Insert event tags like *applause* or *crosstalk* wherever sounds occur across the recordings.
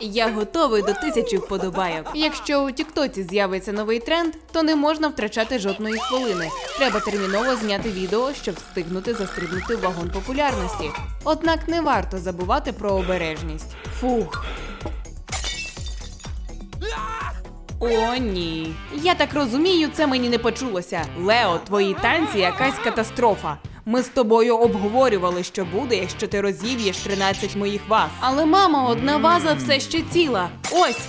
Я готовий до тисячі вподобайок. Якщо у Тіктоці з'явиться новий тренд, то не можна втрачати жодної хвилини. Треба терміново зняти відео, щоб встигнути застрибнути вагон популярності. Однак не варто забувати про обережність. Фух. О, ні. Я так розумію, це мені не почулося. Лео, твої танці якась катастрофа. Ми з тобою обговорювали, що буде, якщо ти розіб'єш 13 моїх ваз. Але мама, одна ваза все ще ціла. Ось.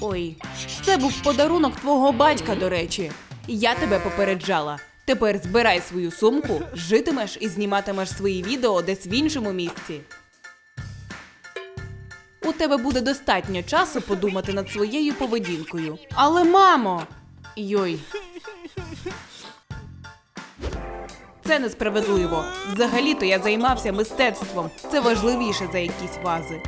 Ой, це був подарунок твого батька, до речі. Я тебе попереджала. Тепер збирай свою сумку, житимеш і зніматимеш свої відео десь в іншому місці. У тебе буде достатньо часу подумати над своєю поведінкою. Але мамо! Йой. Це несправедливо. Взагалі-то я займався мистецтвом. Це важливіше за якісь вази.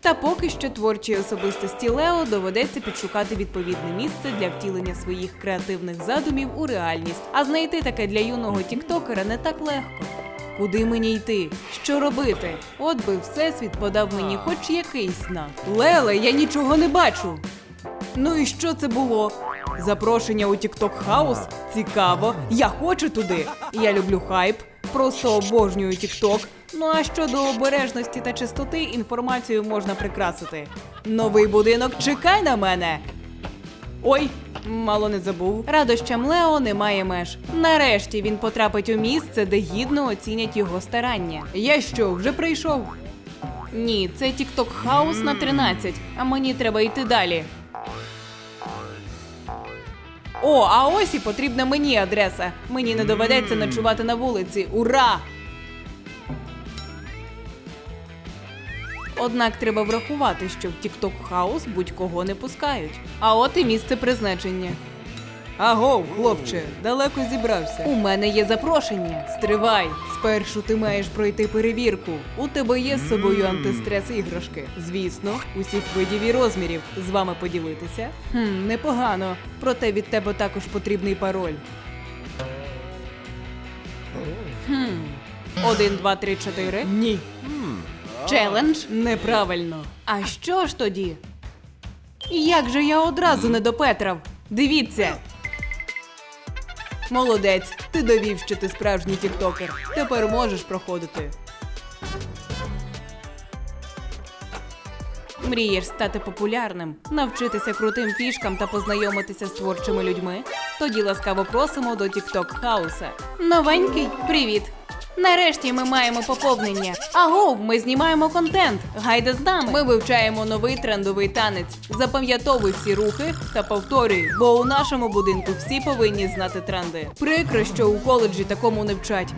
Та поки що творчій особистості Лео доведеться підшукати відповідне місце для втілення своїх креативних задумів у реальність. А знайти таке для юного тіктокера не так легко. Куди мені йти? Що робити? От би всесвіт подав мені хоч якийсь знак. Леле, я нічого не бачу. Ну і що це було? Запрошення у TikTok House? Цікаво. Я хочу туди. Я люблю хайп, просто обожнюю TikTok. Ну а щодо обережності та чистоти, інформацію можна прикрасити. Новий будинок, чекай на мене. Ой, мало не забув. Радощам Лео немає меж. Нарешті він потрапить у місце, де гідно оцінять його старання. Я що, вже прийшов? Ні, це TikTok House на 13, а мені треба йти далі. О, а ось і потрібна мені адреса. Мені не доведеться ночувати на вулиці. Ура! Однак треба врахувати, що в TikTok House будь-кого не пускають. А от і місце призначення. Аго, хлопче, далеко зібрався. У мене є запрошення. Стривай. Спершу ти маєш пройти перевірку. У тебе є з собою антистрес іграшки. Звісно, усіх видів і розмірів. З вами поділитися. Хм, непогано. Проте від тебе також потрібний пароль. Хм. Один, два, три, чотири. Ні. Челендж неправильно. А що ж тоді? Як же я одразу не допетрав? Дивіться. Молодець, ти довів, що ти справжній тіктокер. Тепер можеш проходити. Мрієш стати популярним, навчитися крутим фішкам та познайомитися з творчими людьми? Тоді ласкаво просимо до TikTok Хауса. Новенький, привіт! Нарешті ми маємо поповнення. Агов, ми знімаємо контент. Гайда з нами. Ми вивчаємо новий трендовий танець. Запам'ятовуй всі рухи та повторюй, бо у нашому будинку всі повинні знати тренди. Прикро, що у коледжі такому не вчать.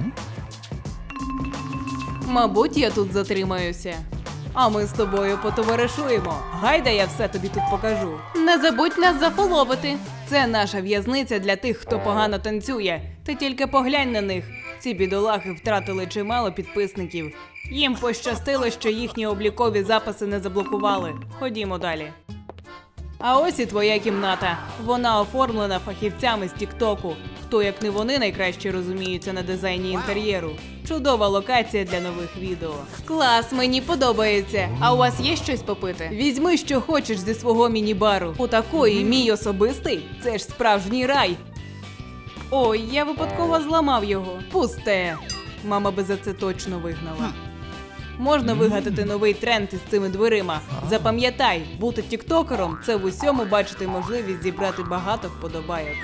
Мабуть, я тут затримаюся. А ми з тобою потоваришуємо. Гайда, я все тобі тут покажу. Не забудь нас зафоловити. Це наша в'язниця для тих, хто погано танцює. Ти тільки поглянь на них. Ці бідолахи втратили чимало підписників. Їм пощастило, що їхні облікові записи не заблокували. Ходімо далі. А ось і твоя кімната. Вона оформлена фахівцями з Тіктоку. Хто як не вони найкраще розуміються на дизайні інтер'єру. Чудова локація для нових відео. Клас, мені подобається. А у вас є щось попити? Візьми, що хочеш зі свого міні-бару. У такої мій особистий це ж справжній рай. Ой, я випадково зламав його. Пусте. Мама би за це точно вигнала. Можна вигадати новий тренд із цими дверима. Запам'ятай, бути тіктокером це в усьому бачити можливість зібрати багато вподобайок.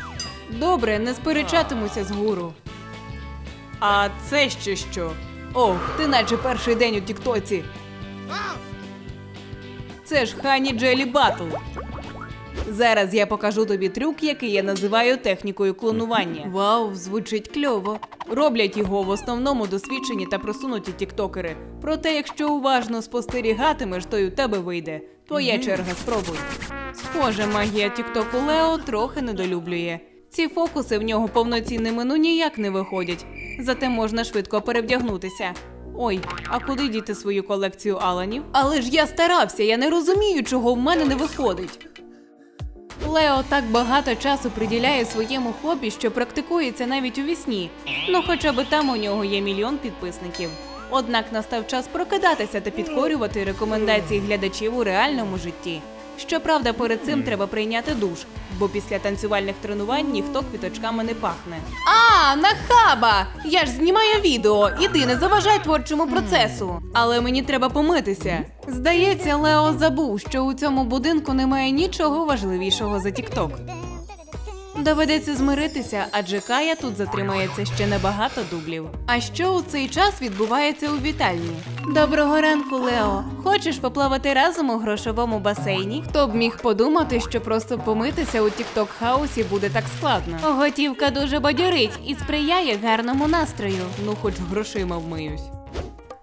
Добре, не сперечатимуся з гуру. А це ще що? Ох, ти наче перший день у Тіктоці. Це ж Хані Джелі Батл. Зараз я покажу тобі трюк, який я називаю технікою клонування. Вау, звучить кльово. Роблять його в основному досвідчені та просунуті тіктокери. Проте, якщо уважно спостерігатимеш, то й у тебе вийде. Твоя черга спробуй. Схоже, магія тіктоку Лео трохи недолюблює. Ці фокуси в нього повноцінними ну ніяк не виходять. Зате можна швидко перевдягнутися. Ой, а куди діти свою колекцію аланів? Але ж я старався, я не розумію, чого в мене не виходить. Лео так багато часу приділяє своєму хобі, що практикується навіть у вісні. Ну хоча б там у нього є мільйон підписників. Однак настав час прокидатися та підкорювати рекомендації глядачів у реальному житті. Щоправда, перед цим треба прийняти душ, бо після танцювальних тренувань ніхто квіточками не пахне. А, нахаба! Я ж знімаю відео, іди не заважай творчому процесу. Але мені треба помитися. Здається, Лео забув, що у цьому будинку немає нічого важливішого за Тікток. Доведеться змиритися, адже Кая тут затримається ще на багато дублів. А що у цей час відбувається у вітальні? Доброго ранку, Лео. Хочеш поплавати разом у грошовому басейні? Хто б міг подумати, що просто помитися у тікток хаусі буде так складно? Готівка дуже бадьорить і сприяє гарному настрою. Ну, хоч грошима вмиюсь.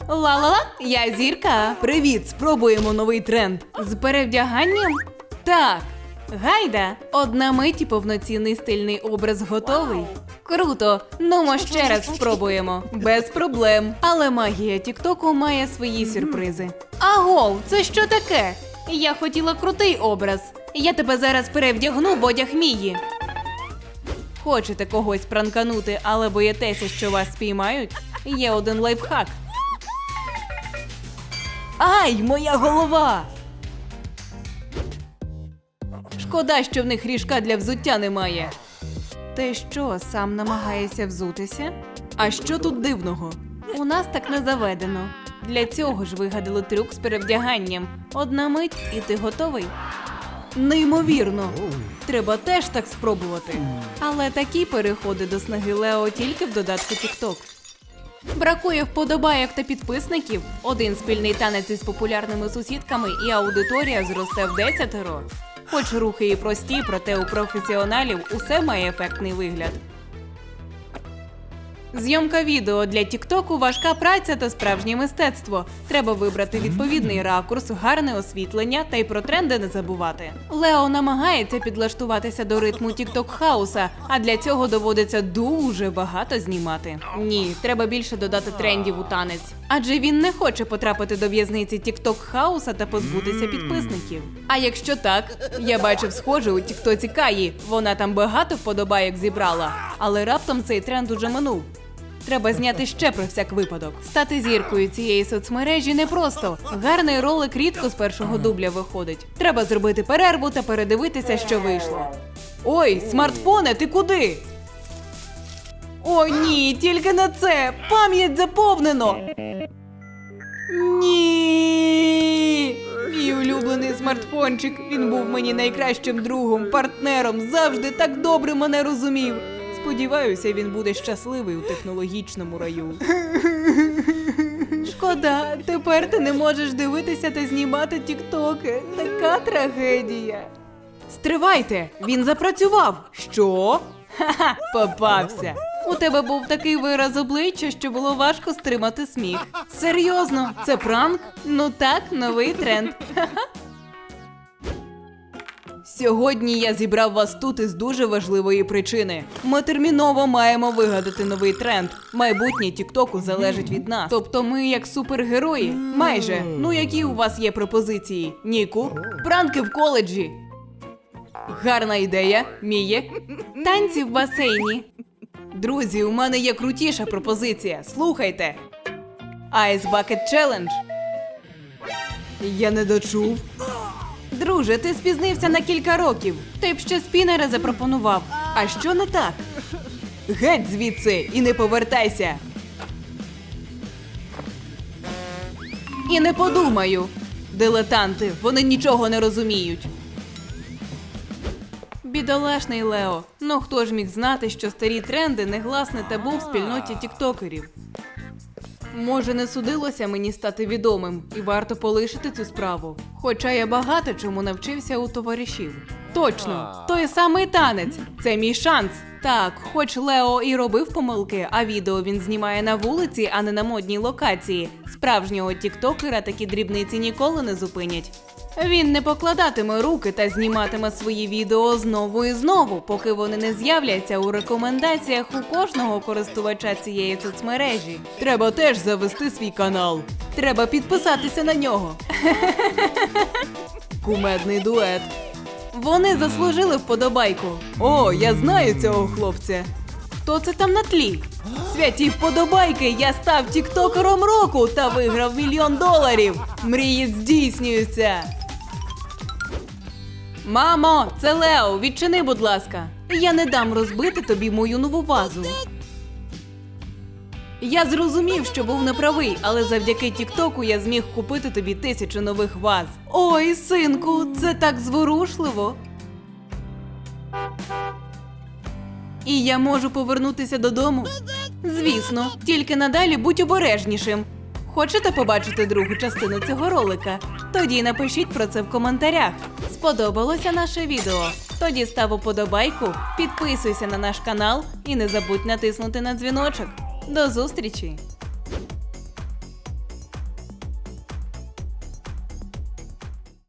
Ла-ла-ла, я зірка. Привіт, спробуємо новий тренд. З перевдяганням? Так. Гайда, одна мить і повноцінний стильний образ готовий. Круто, ну ми ще раз спробуємо. Без проблем. Але магія Тіктоку має свої сюрпризи. Агов, це що таке? Я хотіла крутий образ. Я тебе зараз перевдягну в одяг Мії. Хочете когось пранканути, але боїтеся, що вас спіймають? Є один лайфхак. Ай, моя голова! Шкода, що в них ріжка для взуття немає. Ти що, сам намагаєшся взутися? А що тут дивного? У нас так не заведено. Для цього ж вигадали трюк з перевдяганням. Одна мить, і ти готовий. Неймовірно. Треба теж так спробувати. Але такі переходи до снаги Лео тільки в додатку TikTok. Бракує вподобайок та підписників. Один спільний танець із популярними сусідками, і аудиторія зросте в десятеро. Хоч рухи і прості, проте у професіоналів усе має ефектний вигляд. Зйомка відео для Тіктоку важка праця та справжнє мистецтво. Треба вибрати відповідний ракурс, гарне освітлення та й про тренди не забувати. Лео намагається підлаштуватися до ритму Тікток хауса, а для цього доводиться дуже багато знімати. Ні, треба більше додати трендів у танець. Адже він не хоче потрапити до в'язниці Тікток хауса та позбутися підписників. А якщо так, я бачив схоже у Тіктоці Каї. Вона там багато вподобайок зібрала, але раптом цей тренд уже минув. Треба зняти ще про всяк випадок. Стати зіркою цієї соцмережі непросто. Гарний ролик рідко з першого дубля виходить. Треба зробити перерву та передивитися, що вийшло. Ой, смартфоне, ти куди? О, ні, тільки на це! Пам'ять заповнено! Ні! Мій улюблений смартфончик. Він був мені найкращим другом, партнером, завжди так добре мене розумів. Сподіваюся, він буде щасливий у технологічному раю. Шкода, тепер ти не можеш дивитися та знімати тіктоки. Така трагедія. Стривайте, він запрацював. Що? Ха-ха, попався. У тебе був такий вираз обличчя, що було важко стримати сміх. Серйозно, це пранк? Ну так, новий тренд. *laughs* Сьогодні я зібрав вас тут із дуже важливої причини. Ми терміново маємо вигадати новий тренд. Майбутнє Тіктоку залежить від нас. Тобто ми як супергерої. Майже. Ну які у вас є пропозиції? Ніку? Пранки в коледжі. Гарна ідея, Міє. Танці в басейні. Друзі, у мене є крутіша пропозиція. Слухайте. Ice Bucket Challenge. Я не дочув. Друже, ти спізнився на кілька років. Ти б ще спінера запропонував. А що не так? Геть звідси і не повертайся. І не подумаю. Дилетанти, вони нічого не розуміють. Бідолашний Лео. Ну хто ж міг знати, що старі тренди негласне табу в спільноті тіктокерів? Може, не судилося мені стати відомим, і варто полишити цю справу. Хоча я багато чому навчився у товаришів. Точно, той самий танець. Це мій шанс. Так, хоч Лео і робив помилки, а відео він знімає на вулиці, а не на модній локації. Справжнього тіктокера такі дрібниці ніколи не зупинять. Він не покладатиме руки та зніматиме свої відео знову і знову, поки вони не з'являться у рекомендаціях у кожного користувача цієї соцмережі. Треба теж завести свій канал. Треба підписатися на нього. *laughs* Кумедний дует. Вони заслужили вподобайку. О, я знаю цього хлопця. Хто це там на тлі? Святі вподобайки! Я став тіктокером року та виграв мільйон доларів. Мрії здійснюються. Мамо, це Лео, відчини, будь ласка. Я не дам розбити тобі мою нову вазу. Я зрозумів, що був неправий, але завдяки Тіктоку я зміг купити тобі тисячу нових ваз. Ой, синку, це так зворушливо. І я можу повернутися додому? Звісно, тільки надалі будь обережнішим. Хочете побачити другу частину цього ролика? Тоді напишіть про це в коментарях. Сподобалося наше відео? Тоді став уподобайку, підписуйся на наш канал і не забудь натиснути на дзвіночок. До зустрічі!